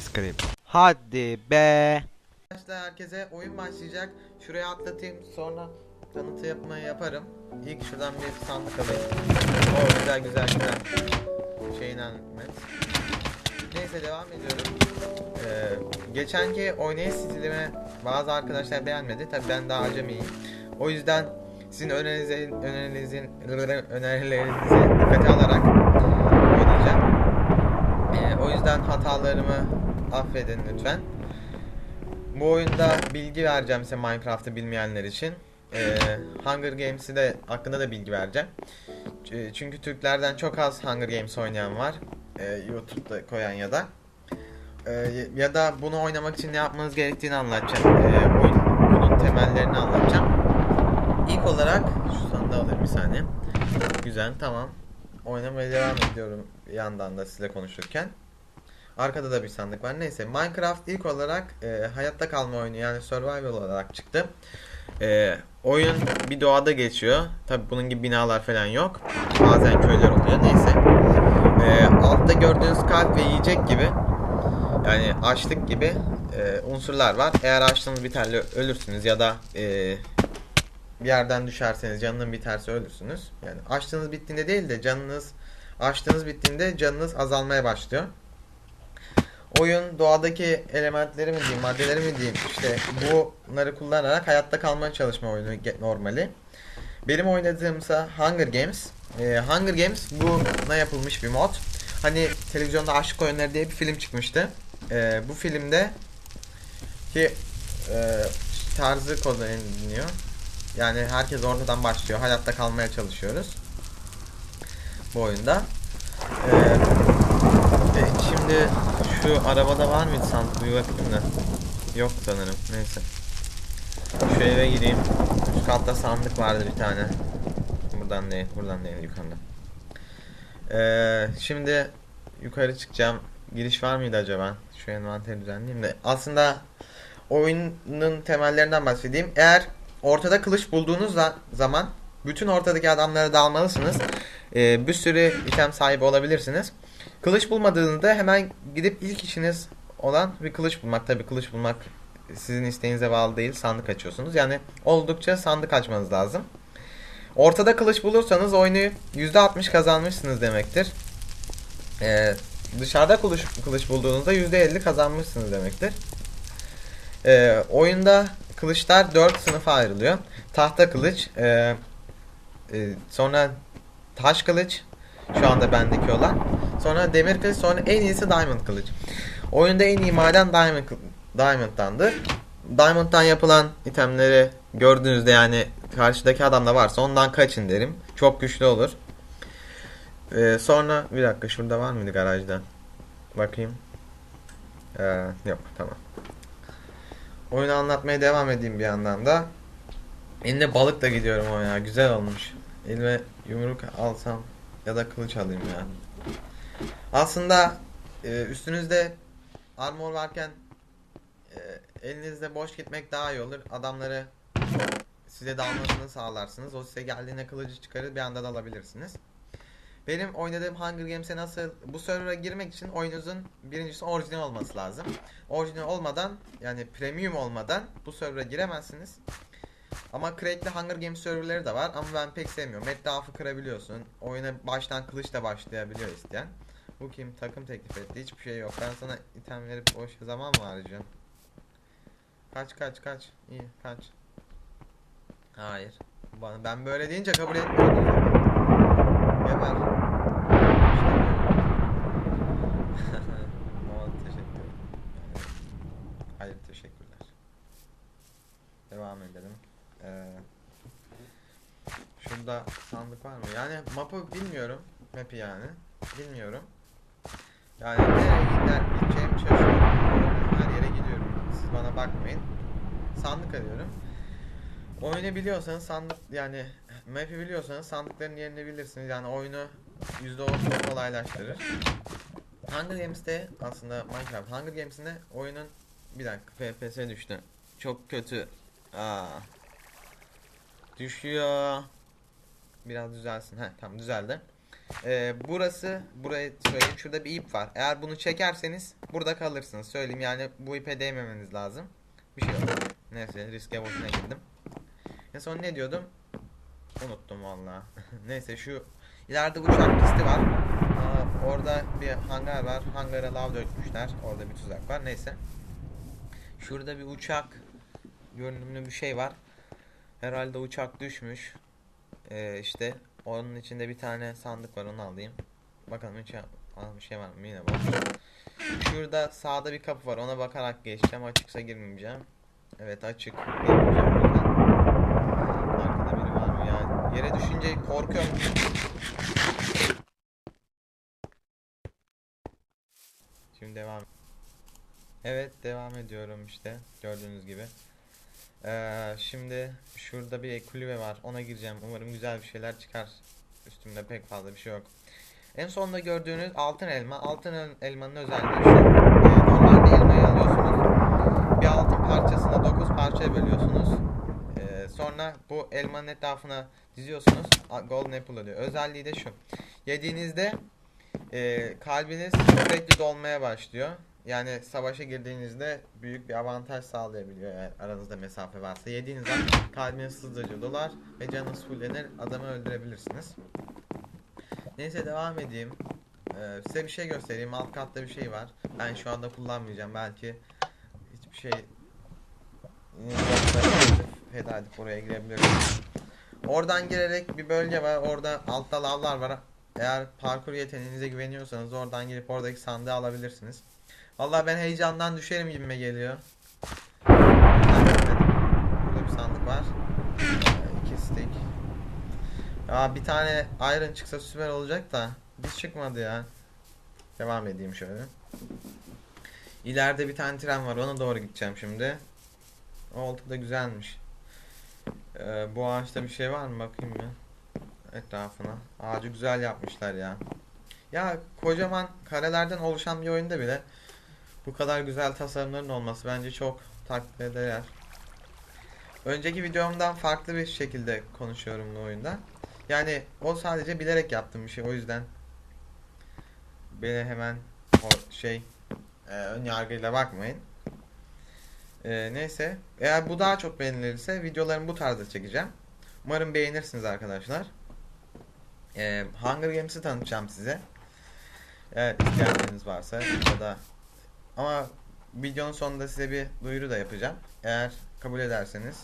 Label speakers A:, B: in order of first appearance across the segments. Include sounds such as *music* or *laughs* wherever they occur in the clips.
A: Script. Hadi be.
B: Arkadaşlar herkese oyun başlayacak. Şuraya atlatayım sonra tanıtı yapmayı yaparım. İlk şuradan bir sandık alayım. O güzel güzel güzel. Şeyin Ahmet. Neyse devam ediyorum. Ee, geçenki oynayış stilimi bazı arkadaşlar beğenmedi. Tabi ben daha acemiyim. O yüzden sizin önerinizin önerinizin önerilerinizi dikkate alarak yüzden hatalarımı affedin lütfen. Bu oyunda bilgi vereceğim size Minecraft'ı bilmeyenler için. Ee, Hunger Games'i de hakkında da bilgi vereceğim. Çünkü Türklerden çok az Hunger Games oynayan var. Ee, YouTube'da koyan ya da. Ee, ya da bunu oynamak için ne yapmanız gerektiğini anlatacağım. Ee, oyun, bunun temellerini anlatacağım. İlk olarak şu sandığı alayım bir saniye. Güzel tamam. Oynamaya devam ediyorum yandan da size konuşurken. Arkada da bir sandık var. Neyse Minecraft ilk olarak e, hayatta kalma oyunu yani survival olarak çıktı. E, oyun bir doğada geçiyor. Tabi bunun gibi binalar falan yok. Bazen köyler oluyor. Neyse. E, altta gördüğünüz kalp ve yiyecek gibi yani açlık gibi e, unsurlar var. Eğer açlığınız biterle ölürsünüz ya da e, bir yerden düşerseniz canının biterse ölürsünüz. Yani açlığınız bittiğinde değil de canınız açlığınız bittiğinde canınız azalmaya başlıyor oyun doğadaki elementleri mi diyeyim, maddeleri mi diyeyim işte bunları kullanarak hayatta kalmaya çalışma oyunu normali. Benim oynadığımsa Hunger Games. Ee, Hunger Games buna yapılmış bir mod. Hani televizyonda Aşk Oyunları diye bir film çıkmıştı. Ee, bu filmde ki e, tarzı kodlanıyor. Yani herkes ortadan başlıyor. Hayatta kalmaya çalışıyoruz. Bu oyunda. Ee, şimdi şu arabada var mıydı sandık bir bakayım da. Yok sanırım. Neyse. Şu eve gireyim. Üst katta sandık vardı bir tane. Buradan değil, buradan değil yukarıda. Ee, şimdi yukarı çıkacağım. Giriş var mıydı acaba? Şu envanteri düzenleyeyim de. Aslında oyunun temellerinden bahsedeyim. Eğer ortada kılıç bulduğunuz za- zaman bütün ortadaki adamlara dalmalısınız. Ee, bir sürü item sahibi olabilirsiniz. Kılıç bulmadığınızda hemen gidip ilk işiniz olan bir kılıç bulmak. Tabi kılıç bulmak sizin isteğinize bağlı değil. Sandık açıyorsunuz. Yani oldukça sandık açmanız lazım. Ortada kılıç bulursanız oyunu %60 kazanmışsınız demektir. Ee, dışarıda kılıç, kılıç bulduğunuzda %50 kazanmışsınız demektir. Ee, oyunda kılıçlar 4 sınıfa ayrılıyor. Tahta kılıç, e, e, sonra taş kılıç, şu anda bendeki olan. Sonra demir kılıç, sonra en iyisi diamond kılıç. Oyunda en iyi maden diamond diamond'dandır. Diamond'dan yapılan itemleri gördüğünüzde yani karşıdaki adamda varsa ondan kaçın derim. Çok güçlü olur. Ee, sonra bir dakika şurada var mıydı garajda? Bakayım. Ee, yok tamam. Oyunu anlatmaya devam edeyim bir yandan da. Elimde balık da gidiyorum o ya. Güzel olmuş. Elime yumruk alsam ya da kılıç alayım ya. Aslında e, üstünüzde armor varken e, elinizde boş gitmek daha iyi olur. Adamları size dalmasını sağlarsınız. O size geldiğinde kılıcı çıkarır bir anda dalabilirsiniz. Benim oynadığım Hunger Games'e nasıl bu server'a girmek için oyunuzun birincisi orijinal olması lazım. Orijinal olmadan yani premium olmadan bu server'a giremezsiniz. Ama crackli Hunger Games serverları da var ama ben pek sevmiyorum. Etrafı kırabiliyorsun. Oyuna baştan kılıçla başlayabiliyor isteyen. Bu kim? Takım teklif etti. Hiçbir şey yok. Ben sana item verip boş zaman mı harcayacağım? Kaç kaç kaç. İyi kaç. Hayır. Ben böyle deyince kabul etmiyorum. Geber. *laughs* Aman teşekkür. Hayır teşekkürler. Devam edelim. Ee, şurada sandık var mı? Yani map'ı bilmiyorum. Map'i yani. Bilmiyorum. Yani nereye gider gideceğimi şaşırıyorum. Her yere gidiyorum. Siz bana bakmayın. Sandık arıyorum. Oyunu biliyorsanız sandık yani map'i biliyorsanız sandıkların yerini bilirsiniz. Yani oyunu %10 kolaylaştırır. Hunger Games'te aslında Minecraft Hunger Games'inde oyunun bir dakika FPS düştü. Çok kötü. Aa. Düşüyor. Biraz düzelsin. Heh tamam düzeldi. Ee, burası, burayı söyleyeyim. Şurada bir ip var. Eğer bunu çekerseniz burada kalırsınız. Söyleyeyim yani bu ipe değmemeniz lazım. Bir şey yok. Neyse riske boşuna girdim. En son ne diyordum? Unuttum valla. *laughs* Neyse şu ileride uçak pisti var. Aa, orada bir hangar var. Hangara lav dökmüşler. Orada bir tuzak var. Neyse. Şurada bir uçak görünümlü bir şey var. Herhalde uçak düşmüş. Ee, işte onun içinde bir tane sandık var onu alayım. Bakalım hiç bir şey var mı? Yine boş. Şurada sağda bir kapı var. Ona bakarak geçeceğim. Açıksa girmeyeceğim. Evet açık. Arkada biri var mı ya? Yere düşünce korkuyorum. Şimdi devam. Evet devam ediyorum işte gördüğünüz gibi. Ee, şimdi şurada bir kulübe var ona gireceğim. Umarım güzel bir şeyler çıkar. Üstümde pek fazla bir şey yok. En sonunda gördüğünüz altın elma. Altın el- elmanın özelliği işte. Ee, normalde elmayı alıyorsunuz. Bir altın parçasını 9 parçaya bölüyorsunuz. Ee, sonra bu elmanın etrafına diziyorsunuz. Golden apple oluyor. Özelliği de şu. Yediğinizde e, kalbiniz sürekli dolmaya başlıyor. Yani savaşa girdiğinizde büyük bir avantaj sağlayabiliyor eğer aranızda mesafe varsa. Yediğiniz an kalbiniz hızlıca dolar ve canınız fullenir adamı öldürebilirsiniz. Neyse devam edeyim. Ee, size bir şey göstereyim. Alt katta bir şey var. Ben şu anda kullanmayacağım. Belki hiçbir şey feda edip oraya girebilirim. Oradan girerek bir bölge var. Orada altta lavlar var. Eğer parkur yeteneğinize güveniyorsanız oradan girip oradaki sandığı alabilirsiniz. Vallahi ben heyecandan düşerim gibime geliyor. Burada bir sandık var. Ee, İki stick. Ya bir tane iron çıksa süper olacak da bir çıkmadı ya. Devam edeyim şöyle. İleride bir tane tren var ona doğru gideceğim şimdi. Oldu da güzelmiş. Ee, bu ağaçta bir şey var mı bakayım bir etrafına. Ağacı güzel yapmışlar ya. Ya kocaman karelerden oluşan bir oyunda bile bu kadar güzel tasarımların olması bence çok takdir değer. Önceki videomdan farklı bir şekilde konuşuyorum bu oyunda. Yani o sadece bilerek yaptığım bir şey o yüzden beni hemen o şey e, ön yargıyla bakmayın. E, neyse eğer bu daha çok beğenilirse videolarımı bu tarzda çekeceğim. Umarım beğenirsiniz arkadaşlar. E, Hunger Games'i tanıtacağım size. Eğer isteyenleriniz varsa ya da ama videonun sonunda size bir duyuru da yapacağım. Eğer kabul ederseniz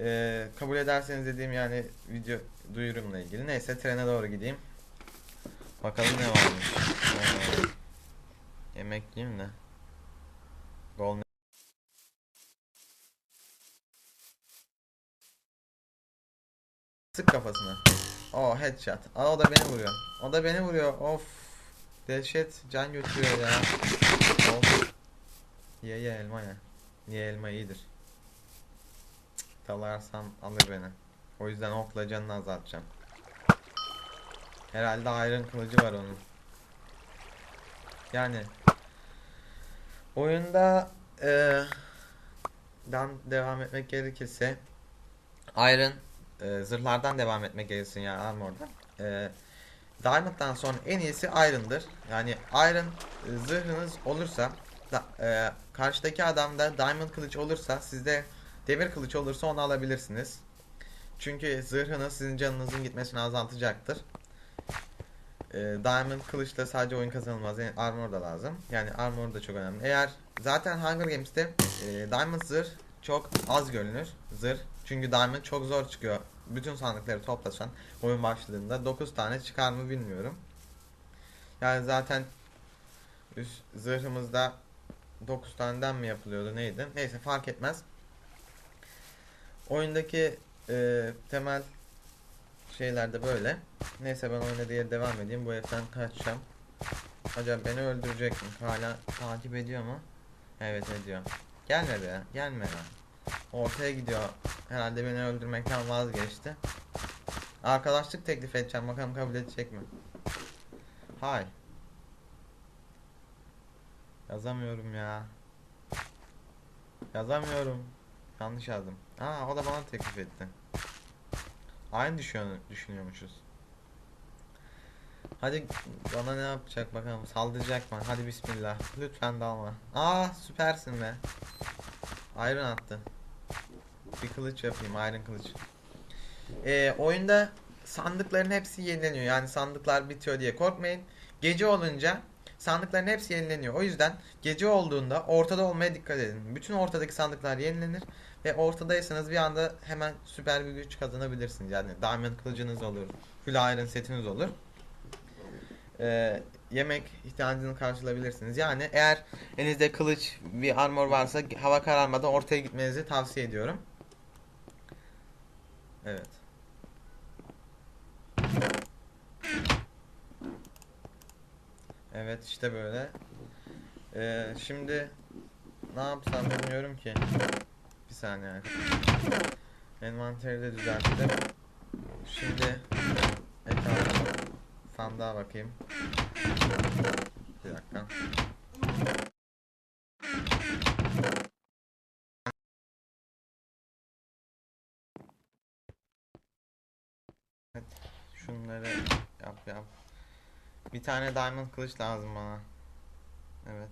B: ee, kabul ederseniz dediğim yani video duyurumla ilgili. Neyse trene doğru gideyim. Bakalım ne varmış. Ee, yemek yiyeyim de. Golden Sık kafasına. Oh headshot. Aa o da beni vuruyor. O da beni vuruyor. Of. Dehşet can götürüyor ya. Of. Ye ye elma ye. Ye elma iyidir. Cık, alır beni. O yüzden okla canını azaltacağım. Herhalde Iron kılıcı var onun. Yani oyunda eee dan devam etmek gerekirse Iron e, zırhlardan devam etmek gerekirse yani armordan. E, Diamond'dan sonra en iyisi Iron'dır. Yani Iron e, zırhınız olursa da, e, karşıdaki adamda Diamond kılıç olursa sizde demir kılıç olursa onu alabilirsiniz. Çünkü zırhınız sizin canınızın gitmesini azaltacaktır. E, Diamond kılıçla sadece oyun kazanılmaz. Yani armor da lazım. Yani armor da çok önemli. Eğer zaten Hunger Games'te e, Diamond zırh çok az görünür. Zırh. Çünkü Diamond çok zor çıkıyor. Bütün sandıkları toplasan oyun başladığında 9 tane çıkar mı bilmiyorum. Yani zaten üst zırhımızda 9 taneden mi yapılıyordu neydi? Neyse fark etmez. Oyundaki e, temel şeyler de böyle. Neyse ben oyuna diye devam edeyim. Bu evden kaçacağım. Acaba beni öldürecek mi? Hala takip ediyor mu? Evet ediyor. Gelme be. Gelme ya. Ortaya gidiyor. Herhalde beni öldürmekten vazgeçti. Arkadaşlık teklif edeceğim. Bakalım kabul edecek mi? Hay. Yazamıyorum ya. Yazamıyorum. Yanlış yazdım. Aa o da bana teklif etti. Aynı düşünüyor, düşünüyormuşuz. Hadi bana ne yapacak bakalım saldıracak mı? Hadi bismillah. Lütfen dalma. Aa süpersin be. Iron attı. Bir kılıç yapayım Iron kılıç. Ee, oyunda sandıkların hepsi yenileniyor. Yani sandıklar bitiyor diye korkmayın. Gece olunca sandıkların hepsi yenileniyor. O yüzden gece olduğunda ortada olmaya dikkat edin. Bütün ortadaki sandıklar yenilenir ve ortadaysanız bir anda hemen süper bir güç kazanabilirsiniz. Yani diamond kılıcınız olur, full iron setiniz olur. Ee, yemek ihtiyacını karşılayabilirsiniz. Yani eğer elinizde kılıç, bir armor varsa hava kararmadan ortaya gitmenizi tavsiye ediyorum. Evet. Evet işte böyle. Ee, şimdi ne yapsam bilmiyorum ki. Bir saniye. Envanteri de düzelttim. Şimdi ekran sandığa bakayım. Bir dakika. Evet, şunları yap yap. Bir tane diamond kılıç lazım bana. Evet.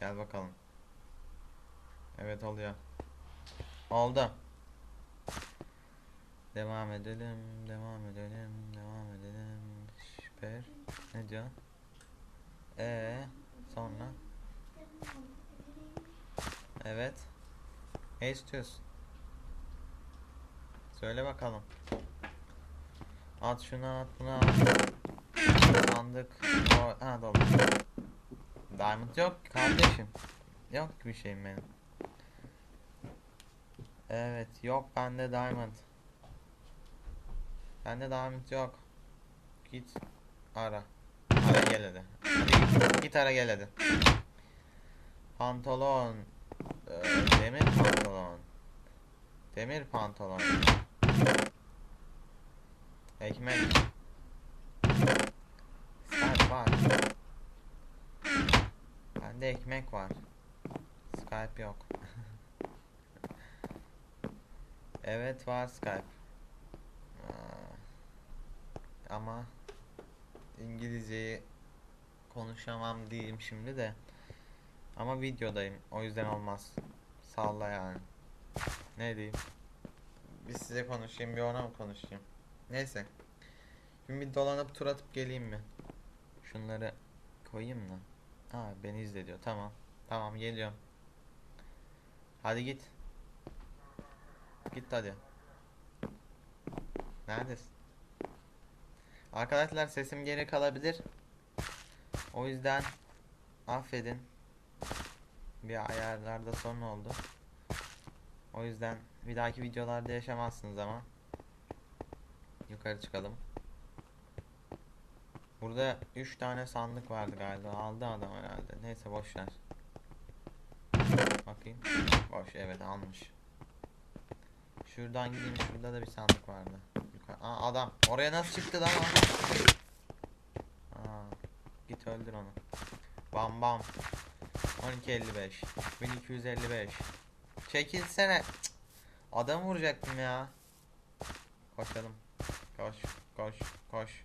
B: Gel bakalım. Evet oluyor. Oldu. Devam edelim, devam edelim, devam edelim. Süper. Ne diyor? Ee, sonra? Evet. Ne istiyorsun? Söyle bakalım. At şunu at bunu at. Sandık. O, ha dolu. Diamond yok kardeşim. Yok bir şeyim benim. Evet yok bende diamond. Bende diamond yok. Git ara. Ara gel. Hadi git, git ara gel hadi. Pantolon. Ee, demir pantolon. Demir pantolon. Ekmek. Skype var. Bende ekmek var. Skype yok. *laughs* evet var Skype. Ama İngilizceyi konuşamam diyeyim şimdi de. Ama videodayım. O yüzden olmaz. Salla yani. Ne diyeyim? Bir size konuşayım, bir ona mı konuşayım? Neyse. Şimdi bir dolanıp tur atıp geleyim mi? Şunları koyayım mı? Ha beni izle diyor. Tamam. Tamam geliyorum. Hadi git. Git hadi. Neredesin? Arkadaşlar sesim geri kalabilir. O yüzden affedin. Bir ayarlarda sorun oldu. O yüzden bir dahaki videolarda yaşamazsınız ama. Yukarı çıkalım. Burada 3 tane sandık vardı galiba. Aldı adam herhalde. Neyse boş ver. Bakayım. Boş evet almış. Şuradan gideyim. Şurada da bir sandık vardı. Yukarı. Aa adam. Oraya nasıl çıktı lan? Aa, git öldür onu. Bam bam. 1255. 1255. Çekilsene. Adam vuracaktım ya. Koşalım. Koş, koş, koş.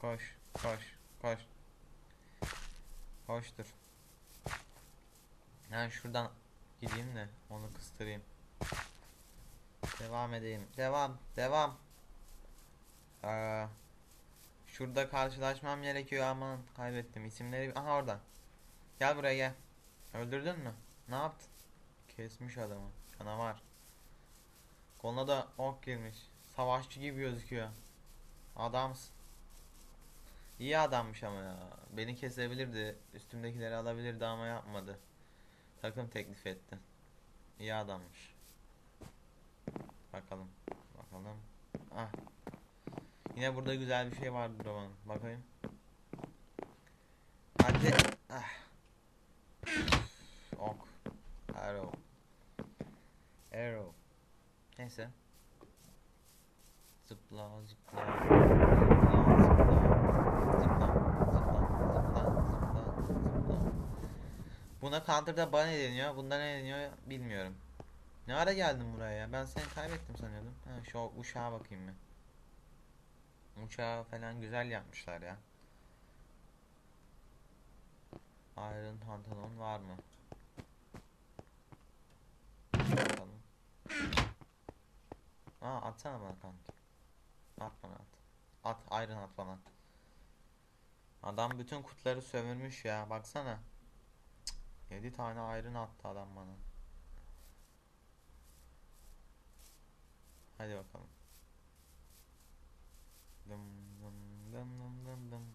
B: Koş, koş, koş. Koştur. Yani şuradan gideyim de onu kıstırayım. Devam edeyim. Devam, devam. Aa, şurada karşılaşmam gerekiyor aman kaybettim isimleri. Aha orada. Gel buraya gel. Öldürdün mü? Ne yaptın? Kesmiş adamı. Canavar. Koluna da ok girmiş. Savaşçı gibi gözüküyor. Adamsın. İyi adammış ama ya. Beni kesebilirdi. Üstümdekileri alabilirdi ama yapmadı. Takım teklif etti. İyi adammış. Bakalım. Bakalım. Ah. Yine burada güzel bir şey vardır romanın. Bakayım. Hadi. Ah. Ok. Arrow. Arrow. Neyse. Zıpla zıpla. Zıpla zıpla. Zıpla zıpla zıpla zıpla zıpla. Buna counter'da bana ne deniyor? Bunda ne deniyor bilmiyorum. Ne ara geldin buraya ya? Ben seni kaybettim sanıyordum. Ha, şu uşağa bakayım ben. Uçağı falan güzel yapmışlar ya. Iron pantolon var mı? Bakalım. Aa atsana bana kanki. At bana at. At Iron at bana. Adam bütün kutları sömürmüş ya baksana. 7 tane Iron attı adam bana. Hadi bakalım. Dım dım dım dım dım dım.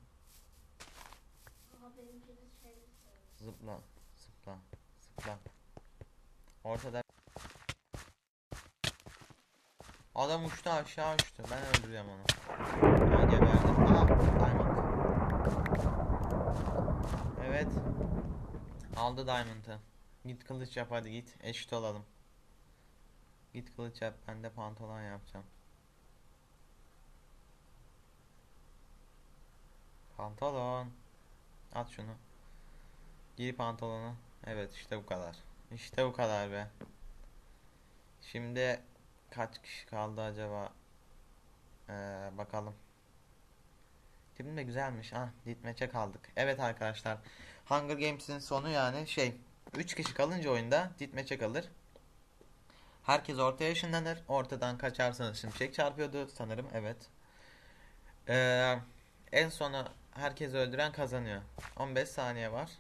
B: Zıpla, zıpla, zıpla. Ortada Adam uçtu aşağı uçtu. Ben öldüreceğim onu. Ha geberdim. Diamond. Evet. Aldı Diamond'ı. Git kılıç yap hadi git. Eşit olalım. Git kılıç yap. Ben de pantolon yapacağım. Pantolon. At şunu. Giy pantolonu. Evet işte bu kadar. İşte bu kadar be. Şimdi kaç kişi kaldı acaba? Ee, bakalım. Tim de güzelmiş. Ah, ditmeçe kaldık. Evet arkadaşlar. Hunger Games'in sonu yani şey 3 kişi kalınca oyunda ditmeçe kalır. Herkes ortaya ışınlanır. Ortadan kaçarsanız şimşek çarpıyordu sanırım. Evet. Ee, en sona herkes öldüren kazanıyor. 15 saniye var.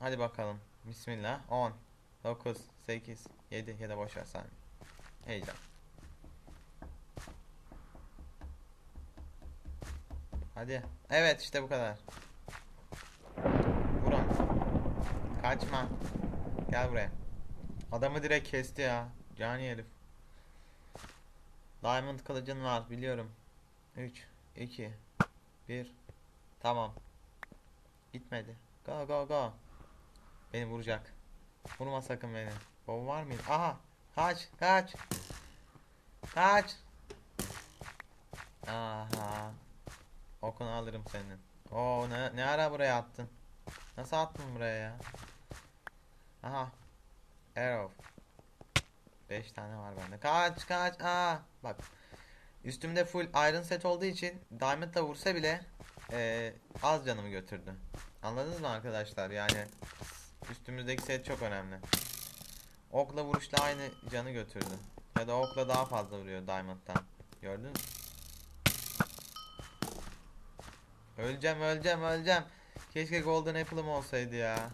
B: Hadi bakalım. Bismillah. 10, 9, 8, 7 ya da boş ver saniye. Heyecan. Hadi. Evet işte bu kadar. Vurun. Kaçma. Gel buraya. Adamı direkt kesti ya. Cani herif. Diamond kılıcın var biliyorum. 3, 2, 1. Tamam. Gitmedi. Go go go. Beni vuracak. Vurma sakın beni. Baba var mıydı? Aha. Kaç kaç. Kaç. Aha. Okunu alırım senin. Oo ne, ne ara buraya attın? Nasıl attın buraya ya? Aha. Arrow. 5 tane var bende. Kaç kaç. Aa bak. Üstümde full iron set olduğu için diamond'la vursa bile eee, az canımı götürdü. Anladınız mı arkadaşlar? Yani üstümüzdeki set çok önemli. Okla vuruşla aynı canı götürdü. Ya da okla daha fazla vuruyor diamond'dan. Gördün mü? Öleceğim öleceğim öleceğim. Keşke golden apple'ım olsaydı ya.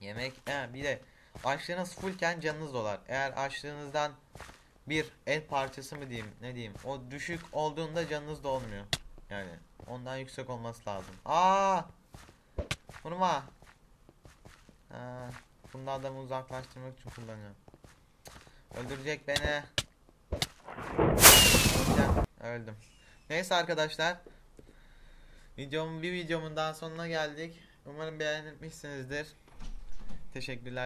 B: Yemek he, bir de açlığınız fullken canınız dolar. Eğer açlığınızdan bir et parçası mı diyeyim ne diyeyim o düşük olduğunda canınız da olmuyor. Yani ondan yüksek olması lazım. Aa! Vurma. Ha, bunu da adamı uzaklaştırmak için kullanıyorum. Öldürecek beni. Öldüm. Neyse arkadaşlar. Videomun bir videomun daha sonuna geldik. Umarım beğenmişsinizdir. Teşekkürler.